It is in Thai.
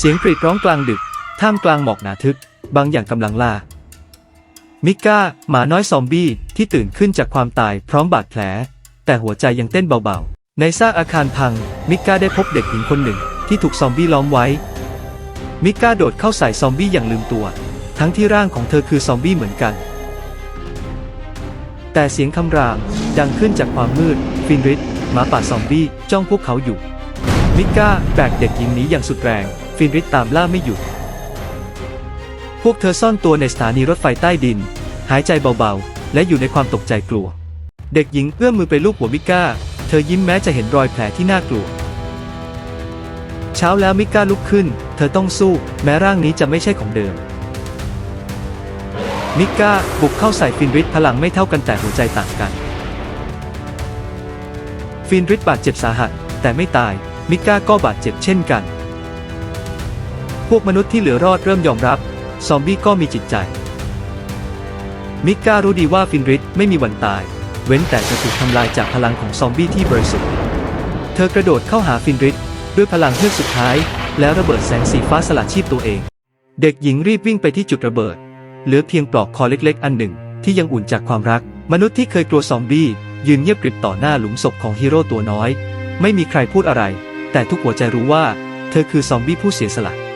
เสียงกรีดร้องกลางดึก ท่ามกลางหมอกหนาทึก บางอย่างกำลังล่า มิก้า หมาน้อยซอมบี้ที่ตื่นขึ้นจากความตายพร้อมบาดแผล แต่หัวใจยังเต้นเบาๆ ในซากอาคารพัง มิก้าได้พบเด็กหญิงคนหนึ่งที่ถูกซอมบี้ล้อมไว้ มิก้าโดดเข้าใส่ซอมบี้อย่างลืมตัว ทั้งที่ร่างของเธอคือซอมบี้เหมือนกัน แต่เสียงคำรามดังขึ้นจากความมืด ฟินริสหมาป่าซอมบี้จ้องพวกเขาอยู่มิก้าแบกเด็กหญิงหนีอย่างสุดแรง ฟินริสตามล่าไม่หยุด พวกเธอซ่อนตัวในสถานีรถไฟใต้ดิน หายใจเบาๆ และอยู่ในความตกใจกลัว เด็กหญิงเอื้อมมือไปลูบหัวมิก้า เธอยิ้มแม้จะเห็นรอยแผลที่น่ากลัว เช้าแล้วมิก้าลุกขึ้น เธอต้องสู้ แม้ร่างนี้จะไม่ใช่ของเดิม มิก้าบุกเข้าใส่ฟินริสพลังไม่เท่ากันแต่หัวใจต่างกัน ฟินริสบาดเจ็บสาหัส แต่ไม่ตายมิก้าก็บาดเจ็บเช่นกัน พวกมนุษย์ที่เหลือรอดเริ่มยอมรับ ซอมบี้ก็มีจิตใจ มิก้ารู้ดีว่าฟินริสไม่มีวันตาย เว้นแต่จะถูกทำลายจากพลังของซอมบี้ที่บริสุทธิ์ เธอกระโดดเข้าหาฟินริสด้วยพลังเฮือกสุดท้าย แล้วระเบิดแสงสีฟ้าสลัดชีพตัวเอง เด็กหญิงรีบวิ่งไปที่จุดระเบิด เหลือเพียงปลอกคอเล็กๆ อันหนึ่ง ที่ยังอุ่นจากความรัก มนุษย์ที่เคยกลัวซอมบี้ยืนเงียบกริบต่อหน้าหลุมศพของฮีโร่ตัวน้อย ไม่มีใครพูดอะไร แต่ทุกหัวใจรู้ว่า เธอคือซอมบี้ผู้เสียสละ